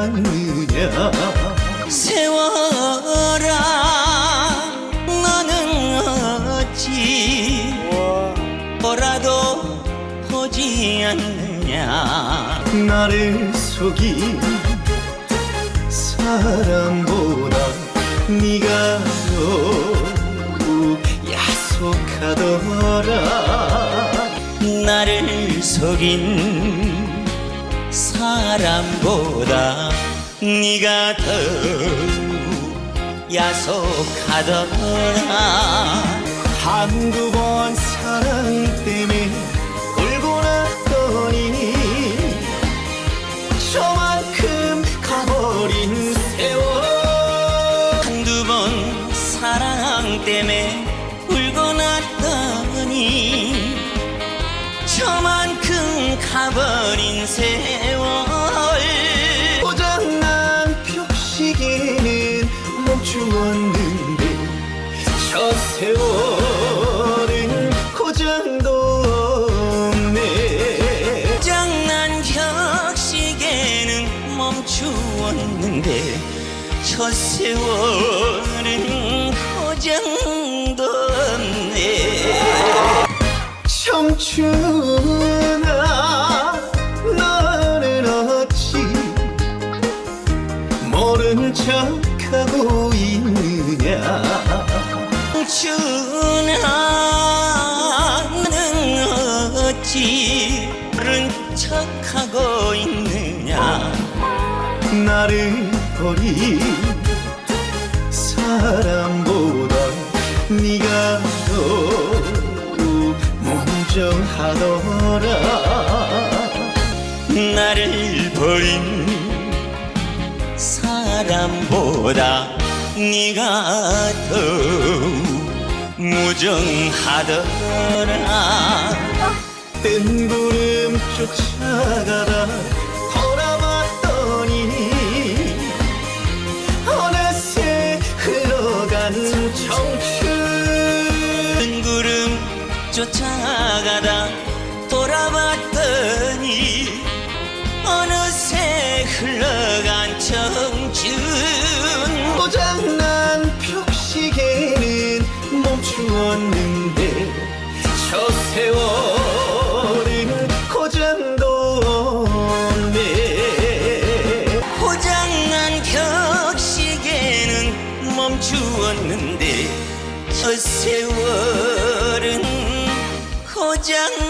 않느냐? 세워라 나는 어찌 뭐라도 보지 않느냐? 나를 속인 사람보다 네가 더욱 약속하더라. 나를 속인 사람보다 네가 더욱 야속하더라 한두 번 사랑 때문에 울고 났더니 저만큼 가버린 세월. 한두 번 사랑 때문에 울고 났더니 저만큼 가버린 세월 멈추었는데 저 세월은 고장도 없네. 청춘아 너는 어찌 모른 척하고 있느냐? 청춘아 너는 어찌 모른 척하고 있느냐 나를 버린 사람보다 네가 더욱 몽정하더라. 나를 버린 사람보다 네가 더욱 무정하더라. 뜬구름 쫓아가다 청춘 큰 구름 쫓아가다 돌아봤더니 어느새 흘러간 청 세월은 고장도